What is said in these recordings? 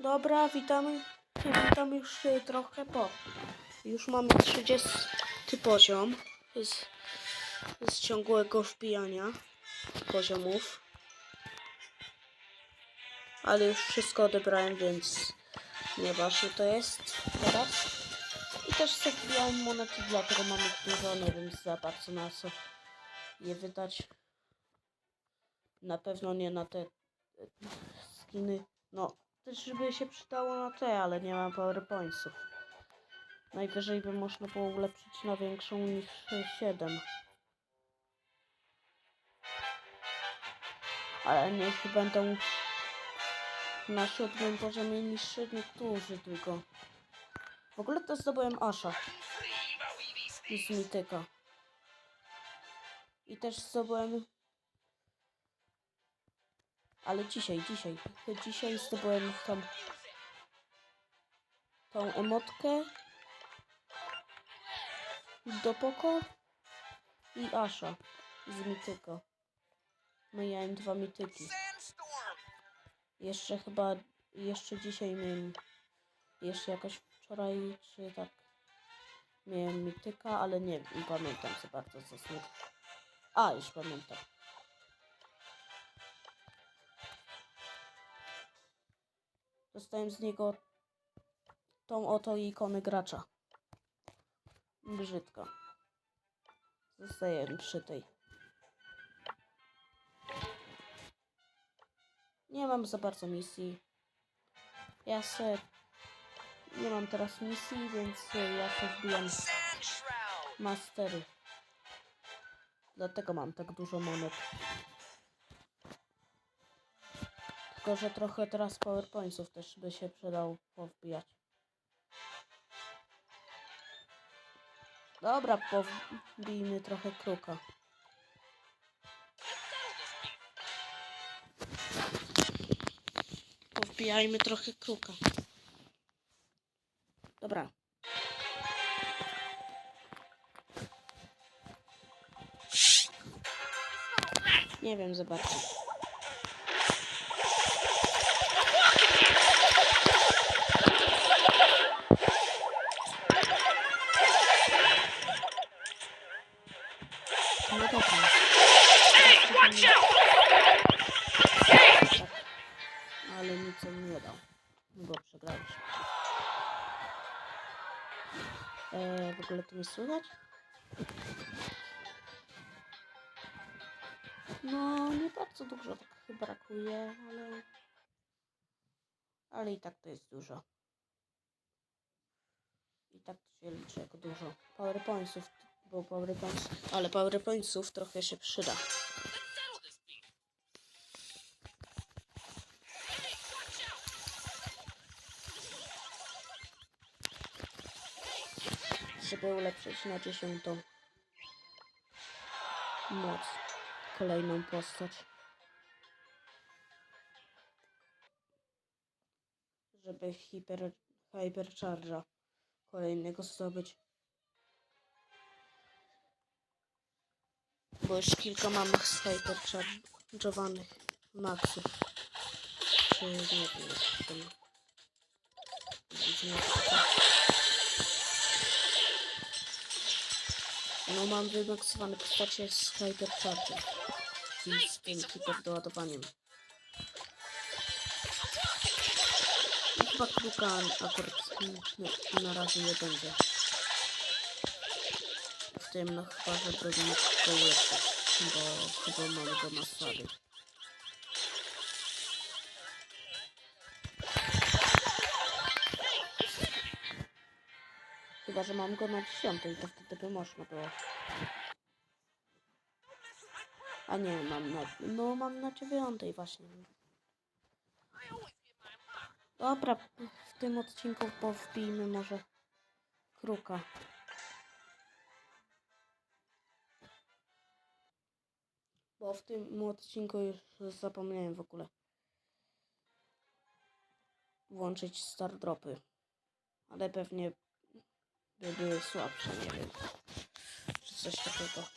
Dobra, witamy. Witam już y, trochę po. Już mamy 30 poziom z, z ciągłego wbijania poziomów. Ale już wszystko odebrałem, więc nieważne to jest teraz. I też sobie wbijałem monety, dlatego mamy dużo, nie wiem za bardzo na co je wydać. Na pewno nie na te e, skiny. No, też by się przydało na te, ale nie mam powerpointsów. Najwyżej by można było ulepszyć na większą niż 7. Ale niech będą na siódmym poziomie niższy niektórzy tylko. W ogóle to zdobyłem Asha z Mityka. I też zdobyłem ale dzisiaj, dzisiaj. Dzisiaj zdobyłem tą, tą emotkę do Poko i Asha z Mityka. No miałem dwa Mityki. Jeszcze chyba, jeszcze dzisiaj miałem, jeszcze jakoś wczoraj, czy tak, miałem Mityka, ale nie, nie pamiętam za bardzo co. A, już pamiętam. Dostałem z niego tą oto ikonę gracza. Brzydko. Zostaję przy tej. Nie mam za bardzo misji. Ja se... Nie mam teraz misji, więc ja se wbijam mastery. Dlatego mam tak dużo monet. Tylko, że trochę teraz powerpointsów też by się przydało powbijać. Dobra, powbijmy trochę kruka. Powbijajmy trochę kruka. Dobra. Nie wiem za mnie słychać? No, nie bardzo dużo tak brakuje, ale... Ale i tak to jest dużo. I tak to się liczy jako dużo. Powerpointsów, bo powerpoints... Ale powerpointsów trochę się przyda. Żeby ulepszyć na dziesiątą moc kolejną postać. Żeby hiper, hypercharge'a kolejnego zdobyć. Bo już kilka mam hypercharge'owanych maxów. Czy nie wiem, jak No mam wymaksowane postacie z hypercharge'em. I z tym hiperdoładowaniem. I chyba kruka akurat na, na razie nie będzie. W tym no chyba, żeby mógł go ulepszyć, bo chyba mam go na słaby. Chyba, że mam go na dziesiątej, to wtedy by można było. A nie, mam na... No, mam na dziewiątej właśnie. Dobra, w tym odcinku powbijmy może kruka. Bo w tym odcinku już zapomniałem w ogóle włączyć star dropy. Ale pewnie by były słabsze, nie wiem. Czy coś takiego.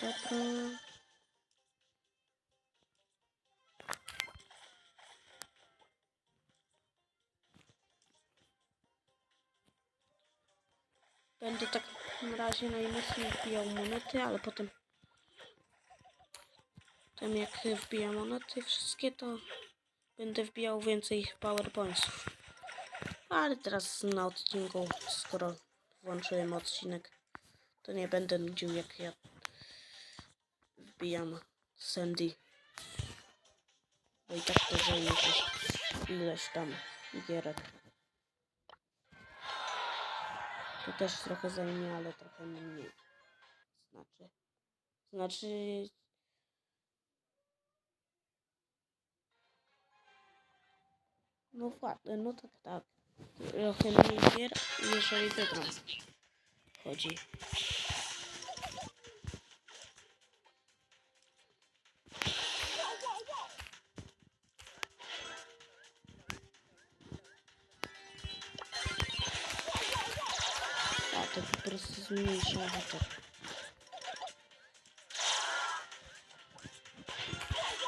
Dobra. Będę tak na razie najmocniej wbijał monety, ale potem potem jak wbijam monety wszystkie, to będę wbijał więcej powerpointsów. Ale teraz na odcinku, skoro włączyłem odcinek, to nie będę nudził jak ja wbijam Sandy. Bo i tak to zajmie też ileś tam gierek. To też trochę zajmie, ale trochę mniej. Znaczy. Znaczy. No no tak, tak. Gier, jeżeli wygram. Chodzi. A to po prostu zmniejsza atak.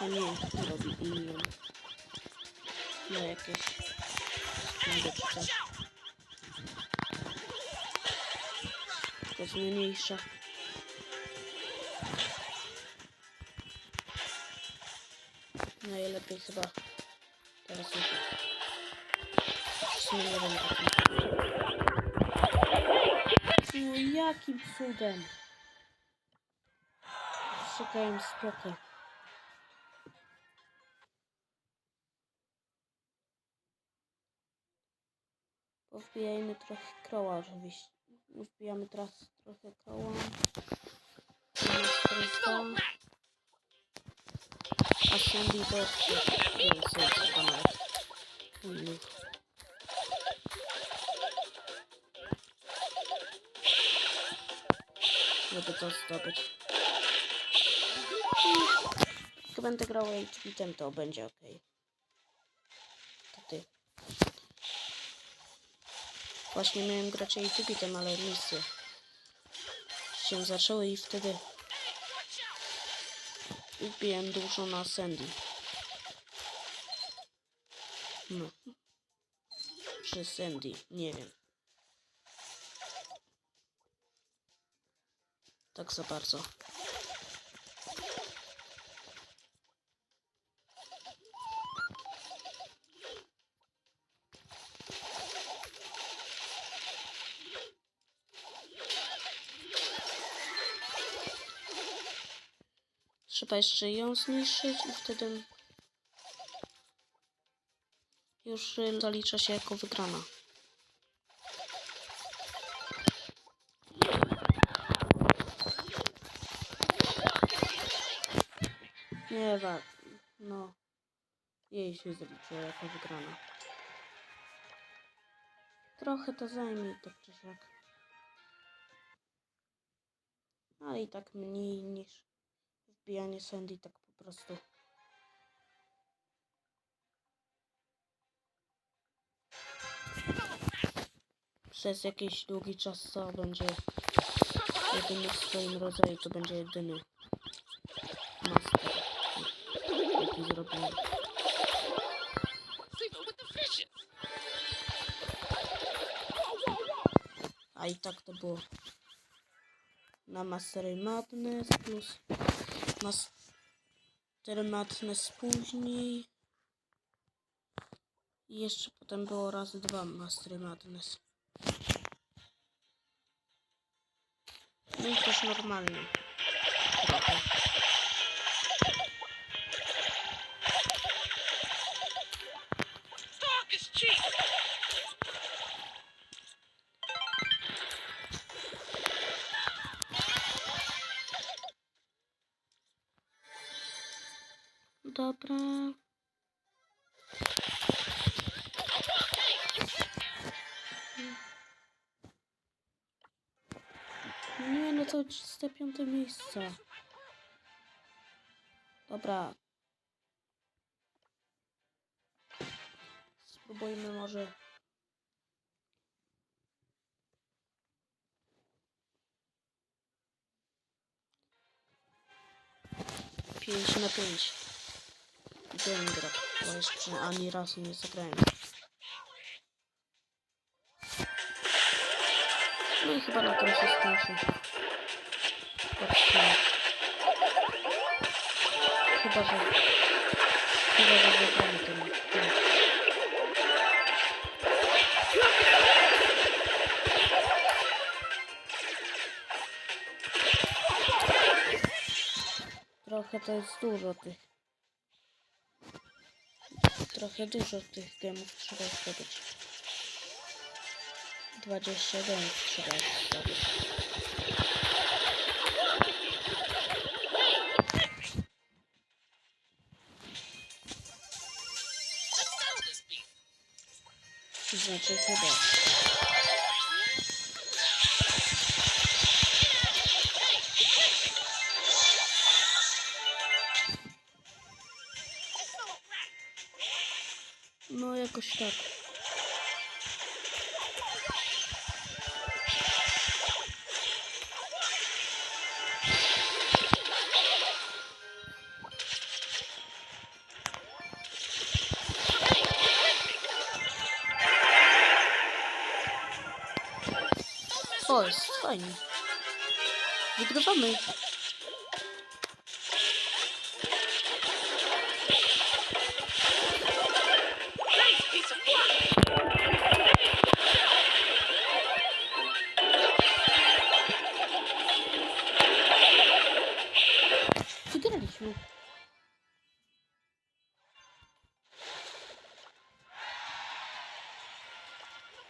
A nie, to robi milion. No jakieś coś. To zmniejsza. Najlepiej chyba teraz nie. No jakim cudem? Szukałem spokój. Powbijajmy trochę kroła oczywiście. Wbijamy teraz trochę kroła. A chyba nawet. Uj, żeby to zdobyć. Jak będę grał HP, to będzie ok. To ty. Właśnie miałem grać HP, ale misje się zaczęły i wtedy wbiłem dużo na Sandy. No. Czy Sandy, nie wiem. Tak za bardzo. Trzeba jeszcze ją zniszczyć i wtedy już zalicza się jako wygrana. Nie, wa- no. Jej się zaliczyło jako wygrana. Trochę to zajmie, tak czy siak. Ale i tak mniej niż wbijanie Sandy, tak po prostu. Przez jakiś długi czas to będzie jedyny w swoim rodzaju, to będzie jedyny master, jaki zrobiłem. A i tak to było na Master Madness plus Master Madness później. I jeszcze potem było razy dwa Master Madness. No i też normalnie. Talk 305 miejsce. Dobra. Spróbujmy może. Pięć na pięć. Dzień gra, bo jeszcze ani razu nie zagrałem. No i chyba na tym się skończy. Odcinek. Chyba, że... Chyba, że wygramy ten mecz. Trochę to jest dużo tych. Trochę dużo tych gemów trzeba zdobyć. 20 gemów trzeba zdobyć. じゃもうやくしたっ fajnie. Wygrywamy. Wygraliśmy.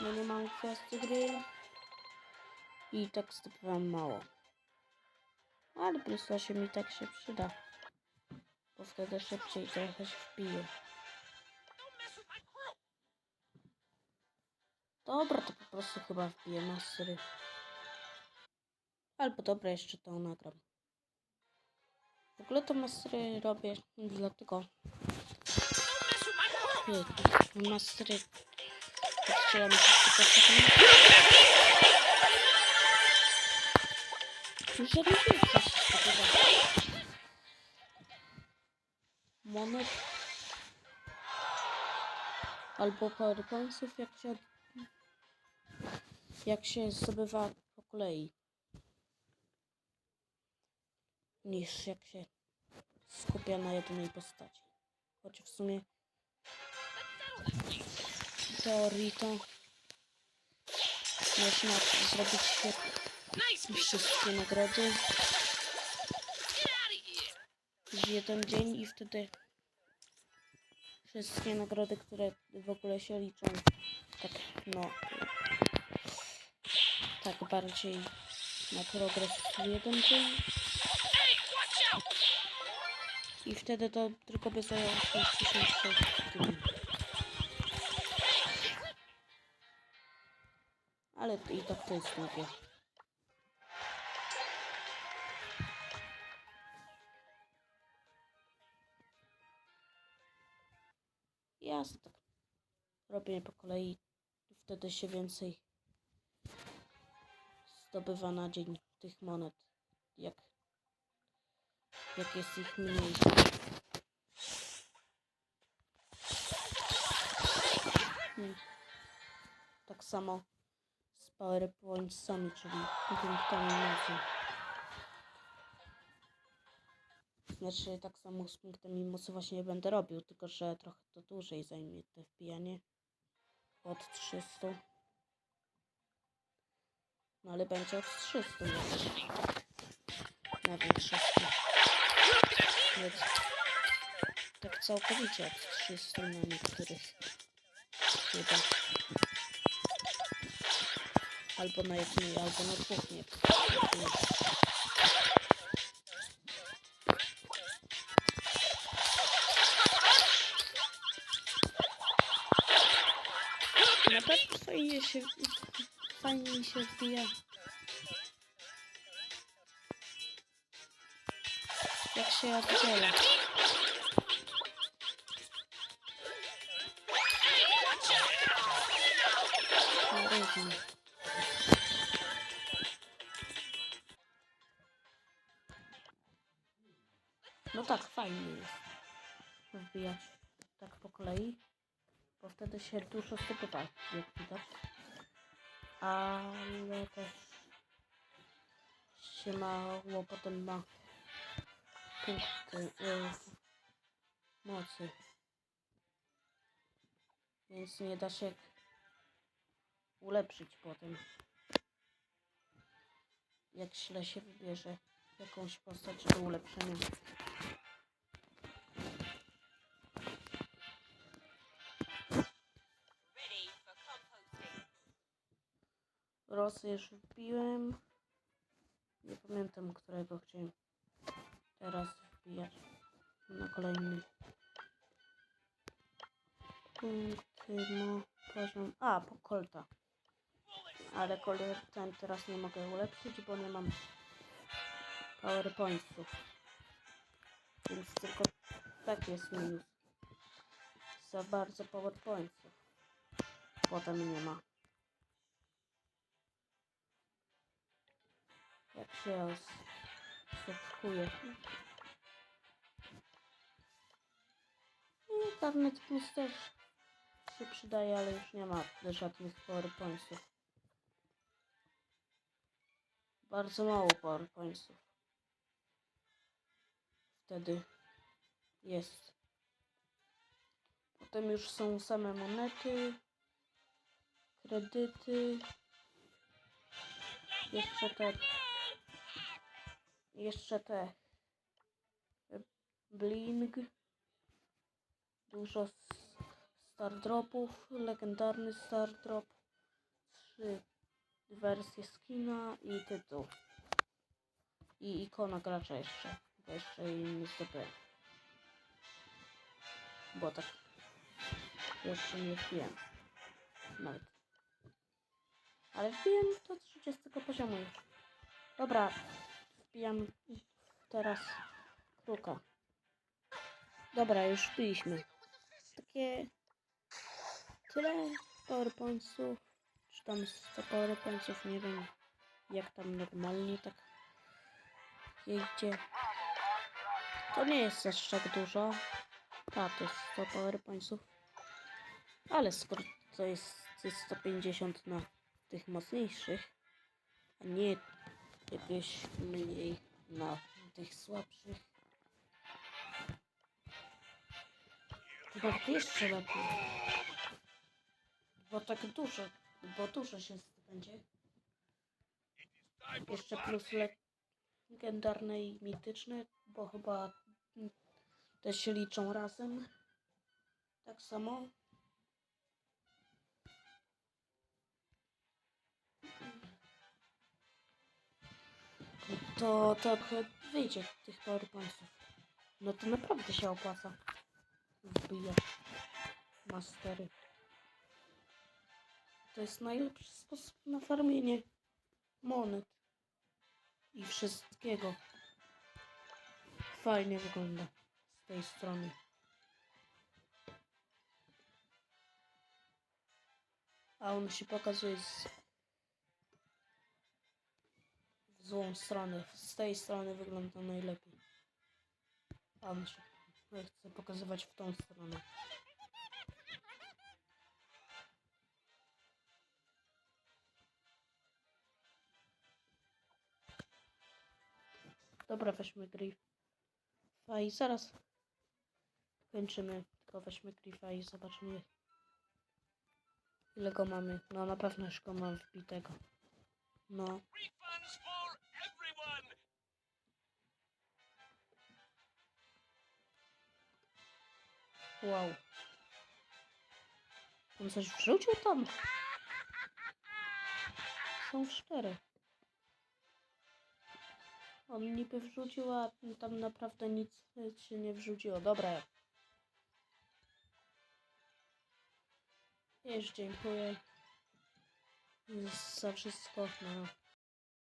No nie mam kwestii gry. I tak zdobywam mało. Ale plus 8 i tak się przyda. Bo wtedy szybciej trochę się wbije. Dobra, to po prostu chyba wbiję mastery. Albo dobra, jeszcze to nagram. W ogóle to mastery robię dlatego... Mastery... Strzelam się tylko sekund. Że nie wiem, co się. Monet. Albo powerpointsów, jak się... Jak się zdobywa po kolei. Niż jak się skupia na jednej postaci. Choć w sumie w teorii to można zrobić wszystkie nagrody w jeden dzień i wtedy wszystkie nagrody, które w ogóle się liczą tak no tak bardziej na progres w jeden dzień i wtedy to tylko by zajęło 66 dni. Ale i tak to jest długie. Jasne, tak robię po kolei. Wtedy się więcej zdobywa na dzień tych monet. Jak, jak jest ich mniej. Hmm. Tak samo z PowerPointsami, czyli punktami mocy. Znaczy, tak samo z punktami mocy właśnie będę robił, tylko że trochę to dłużej zajmie te wbijanie. Od 300. No ale będzie od 300 jeszcze. Na większości. Więc tak całkowicie od 300 na niektórych. Chyba. Albo na jednej, albo na dwóch nie. nie. Fajnie się, fajnie się wbija. Jak się oddziela. No. No tak, fajnie jest wbijać tak po kolei, bo wtedy się dużo zdobywa, jak widać. ale też się mało potem ma punkty y, mocy. Więc nie da się ulepszyć potem. Jak źle się wybierze jakąś postać do ulepszenia. Rosy już wbiłem. Nie pamiętam, którego chciałem teraz wbijać na kolejny punkty, poziom, a po kolta. Ale ten teraz nie mogę ulepszyć, bo nie mam powerpointsów. Więc tylko tak jest minus. Za bardzo powerpointsów. Potem nie ma. Jak się subskuje. I Karnet Plus też się przydaje, ale już nie ma żadnych powerpointsów. Bardzo mało powerpointsów. Wtedy jest. Potem już są same monety, kredyty, jeszcze te jeszcze te bling. Dużo star dropów legendarny star drop. Trzy wersje skina i tytuł. I ikona gracza jeszcze bo jeszcze jej nie zdobyłem. Bo tak jeszcze nie wbiłem nawet. Ale wbiłem do 30 poziomu dobra wbijam teraz kruka. Dobra, już wbiliśmy. Takie tyle powerpointsów, czy tam 100 powerpointsów, nie wiem jak tam normalnie tak jedzie. To nie jest aż tak dużo. A, to jest 100 powerpointsów. Ale skoro to jest, to jest 150 na tych mocniejszych, a nie jakieś mniej na tych słabszych. Nawet jeszcze lepiej. Bo tak dużo, bo dużo się będzie. Jeszcze plus legendarne i mityczne, bo chyba te się liczą razem. Tak samo. To, trochę wyjdzie tych powerpointsów. No to naprawdę się opłaca. Wbijać mastery. To jest najlepszy sposób na farmienie monet i wszystkiego. Fajnie wygląda z tej strony. A on się pokazuje z złą stronę. Z tej strony wygląda najlepiej. A chcę pokazywać w tą stronę. Dobra, weźmy Griffa i zaraz kończymy. Tylko weźmy Griffa i zobaczymy ile go mamy. No na pewno już go mam wbitego. No. Wow. On coś wrzucił tam? Są cztery. On niby wrzucił, a tam naprawdę nic się nie wrzuciło. Dobra. Już dziękuję za wszystko. No.